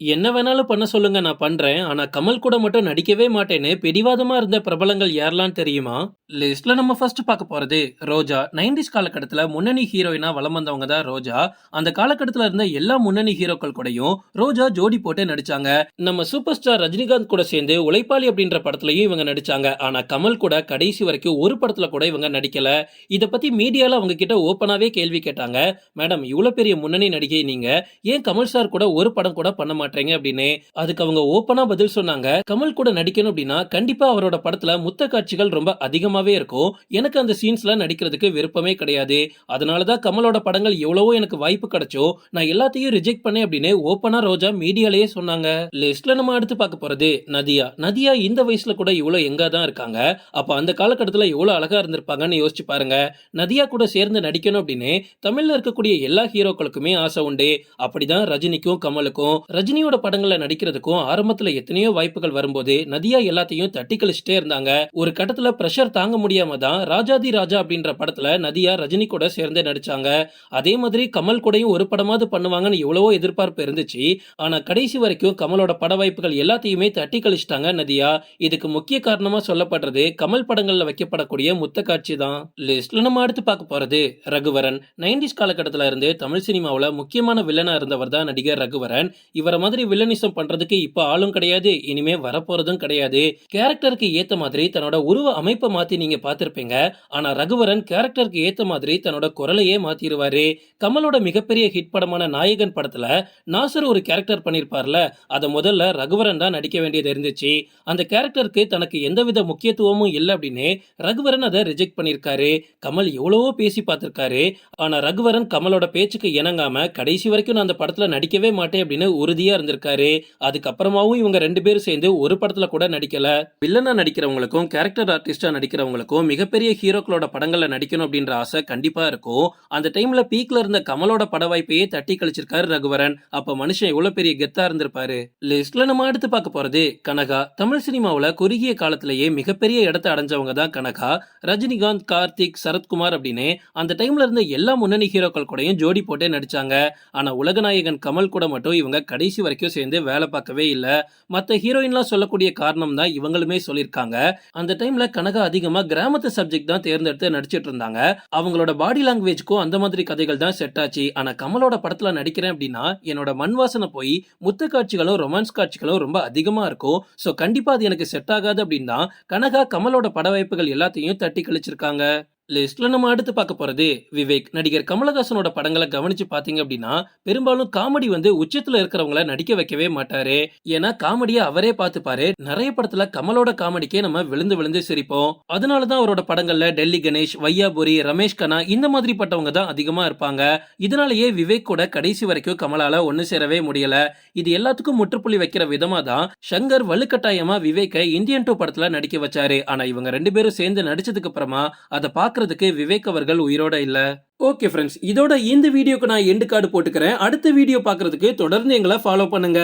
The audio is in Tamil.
என்ன வேணாலும் பண்ண சொல்லுங்க நான் பண்றேன். ஆனா கமல் கூட மட்டும் நடிக்கவே மாட்டேன்னு பிடிவாதமா இருந்த பிரபலங்கள் யாரெல்லாம் தெரியுமா? லிஸ்ட்ல நம்ம ஃபர்ஸ்ட் பார்க்க போறது ரோஜா. நைன்டிஸ் காலகட்டத்துல முன்னணி ஹீரோயினா வலம் வந்தவங்க தான் ரோஜா. அந்த காலகட்டத்துல இருந்த எல்லா முன்னணி ஹீரோக்கள் கூடயும் ரோஜா ஜோடி போட்டு நடிச்சாங்க. நம்ம சூப்பர் ஸ்டார் ரஜினிகாந்த் கூட சேர்ந்து உழைப்பாளி அப்படின்ற படத்துலயும் இவங்க நடிச்சாங்க. ஆனா கமல் கூட கடைசி வரைக்கும் ஒரு படத்துல கூட இவங்க நடிக்கல. இத பத்தி மீடியால அவங்க கிட்ட ஓப்பனாவே கேள்வி கேட்டாங்க. மேடம் இவ்வளவு பெரிய முன்னணி நடிகை நீங்க. ஏன் கமல் சார் கூட ஒரு படம் கூட பண்ண காட்டுறீங்க அப்படின்னு அதுக்கு அவங்க ஓப்பனா பதில் சொன்னாங்க. கமல் கூட நடிக்கணும் அப்படின்னா கண்டிப்பா அவரோட படத்துல முத்த காட்சிகள் ரொம்ப அதிகமாவே இருக்கும். எனக்கு அந்த சீன்ஸ்ல நடிக்கிறதுக்கு விருப்பமே கிடையாது. அதனாலதான் கமலோட படங்கள் எவ்வளவோ எனக்கு வாய்ப்பு கிடைச்சோ நான் எல்லாத்தையும் ரிஜெக்ட் பண்ணேன் அப்படின்னு ஓப்பனா ரோஜா மீடியாலேயே சொன்னாங்க. லிஸ்ட்ல நம்ம அடுத்து பார்க்க போறது நதியா. நதியா இந்த வயசுல கூட இவ்வளவு எங்க தான் இருக்காங்க. அப்ப அந்த காலகட்டத்துல எவ்வளவு அழகா இருந்திருப்பாங்கன்னு யோசிச்சு பாருங்க. நதியா கூட சேர்ந்து நடிக்கணும் அப்படின்னு தமிழ்ல இருக்கக்கூடிய எல்லா ஹீரோக்களுக்குமே ஆசை உண்டு. அப்படிதான் ரஜினிக்கும் கமலுக்கும். ரஜினி ரஜினியோட படங்கள்ல நடிக்கிறதுக்கும் ஆரம்பத்துல எத்தனையோ வாய்ப்புகள் வரும்போது நதியா எல்லாத்தையும் தட்டி கழிச்சுட்டே இருந்தாங்க. ஒரு கட்டத்துல பிரஷர் தாங்க முடியாம தான் ராஜாதி ராஜா அப்படின்ற படத்துல நதியா ரஜினி கூட சேர்ந்தே நடிச்சாங்க. அதே மாதிரி கமல் கூடயும் ஒரு படமாவது பண்ணுவாங்கன்னு எவ்வளவோ எதிர்பார்ப்பு இருந்துச்சு. ஆனா கடைசி வரைக்கும் கமலோட பட வாய்ப்புகள் எல்லாத்தையுமே தட்டி கழிச்சிட்டாங்க நதியா. இதுக்கு முக்கிய காரணமா சொல்லப்படுறது கமல் படங்கள்ல வைக்கப்படக்கூடிய முத்த காட்சி தான். லிஸ்ட்ல நம்ம அடுத்து பார்க்க போறது ரகுவரன். நைன்டிஸ் காலகட்டத்துல இருந்து தமிழ் சினிமாவுல முக்கியமான வில்லனா இருந்தவர் தான் நடிகர் ரகுவரன். இவரை மாதிரி வில்லனிசம் பண்றதுக்கு இப்ப ஆளும் கிடையாது இனிமே வரப்போறதும் கிடையாது. கேரக்டருக்கு ஏத்த மாதிரி தன்னோட உருவ அமைப்பை மாத்தி நீங்க பாத்திருப்பீங்க ஆனா ரகுவரன் கேரக்டருக்கு ஏத்த மாதிரி தன்னோட குரலையே மாத்திடுவாரு கமலோட மிகப்பெரிய ஹிட் படமான நாயகன் படத்துல நாசர் ஒரு கேரக்டர் பண்ணிருப்பார்ல அதை முதல்ல ரகுவரன் தான் நடிக்க வேண்டியது இருந்துச்சு. அந்த கேரக்டருக்கு தனக்கு எந்தவித முக்கியத்துவமும் இல்லை அப்படின்னு ரகுவரன் அதை ரிஜெக்ட் பண்ணிருக்காரு. கமல் எவ்வளவோ பேசி பார்த்திருக்காரு. ஆனா ரகுவரன் கமலோட பேச்சுக்கு இணங்காம கடைசி வரைக்கும் நான் அந்த படத்துல நடிக்கவே மாட்டேன் அப்படின்னு உறுதியா இருந்திருக்காரு. அதுக்கப்புறமாவும் இவங்க ரெண்டு பேரும் சேர்ந்து ஒரு படத்துல கூட நடிக்கல. வில்லனா நடிக்கிறவங்களுக்கும் கேரக்டர் ஆர்டிஸ்டா நடிக்கிறவங்களுக்கும் மிகப்பெரிய ஹீரோக்களோட படங்கள்ல நடிக்கணும் அப்படின்ற ஆசை கண்டிப்பா இருக்கும். அந்த டைம்ல பீக்ல இருந்த கமலோட பட வாய்ப்பையே தட்டி கழிச்சிருக்காரு ரகுவரன். அப்ப மனுஷன் எவ்வளவு பெரிய கெத்தா இருந்திருப்பாரு. லிஸ்ட்ல நம்ம அடுத்து பார்க்க போறது கனகா. தமிழ் சினிமாவுல குறுகிய காலத்திலேயே மிகப்பெரிய இடத்தை அடைஞ்சவங்க தான் கனகா. ரஜினிகாந்த் கார்த்திக் சரத்குமார் அப்படின்னு அந்த டைம்ல இருந்த எல்லா முன்னணி ஹீரோக்கள் கூடயும் ஜோடி போட்டே நடிச்சாங்க. ஆனா உலகநாயகன் கமல் கூட மட்டும் இவங்க கடைசி வரைக்கும் சேர்ந்து வேலை பார்க்கவே இல்லை. மற்ற ஹீரோயின்லாம் சொல்லக்கூடிய காரணம் தான் இவங்களுமே சொல்லியிருக்காங்க. அந்த டைம்ல கனகா அதிகமாக கிராமத்து சப்ஜெக்ட் தான் தேர்ந்தெடுத்து நடிச்சிட்டு இருந்தாங்க. அவங்களோட பாடி லாங்குவேஜ்க்கும் அந்த மாதிரி கதைகள் தான் செட் ஆச்சு. ஆனால் கமலோட படத்தில் நடிக்கிறேன் அப்படின்னா என்னோட மண் வாசனை போய் முத்த காட்சிகளும் ரொமான்ஸ் காட்சிகளும் ரொம்ப அதிகமாக இருக்கும். ஸோ கண்டிப்பாக அது எனக்கு செட் ஆகாது அப்படின்னா கனகா கமலோட பட வாய்ப்புகள் எல்லாத்தையும் தட்டி கழிச்சிருக்காங்க. லிஸ்ட்ல நம்ம அடுத்து பார்க்க போறது விவேக். நடிகர் கமலஹாசனோட படங்களை கவனிச்சு பாத்தீங்க அப்படின்னா பெரும்பாலும் காமெடி வந்து உச்சத்துல இருக்கிறவங்கள நடிக்க வைக்கவே மாட்டாரு. ஏன்னா காமெடியை அவரே பார்த்துப்பாரு. நிறைய படத்துல கமலோட காமெடிக்கே நம்ம விழுந்து விழுந்து சிரிப்போம். அதனாலதான் அவரோட படங்கள்ல டெல்லி கணேஷ் வையாபுரி ரமேஷ் கண்ணா இந்த மாதிரி பட்டவங்க தான் அதிகமா இருப்பாங்க. இதனாலேயே விவேக் கூட கடைசி வரைக்கும் கமலால ஒன்னு சேரவே முடியல. இது எல்லாத்துக்கும் முற்றுப்புள்ளி வைக்கிற விதமா தான் சங்கர் வலுக்கட்டாயமா விவேக்கை இந்தியன் டூ படத்துல நடிக்க வச்சாரு. ஆனா இவங்க ரெண்டு பேரும் சேர்ந்து நடிச்சதுக்கு அப்புறமா அதை பார்க்க பார்க்கறதுக்கு விவேக் அவர்கள் உயிரோட இல்ல. ஓகே ஃப்ரெண்ட்ஸ் இதோட இந்த வீடியோக்கு நான் எண்டு கார்டு போட்டுக்கிறேன். அடுத்த வீடியோ பார்க்கறதுக்கு தொடர்ந்து எங்களை ஃபாலோ பண்ணுங்க.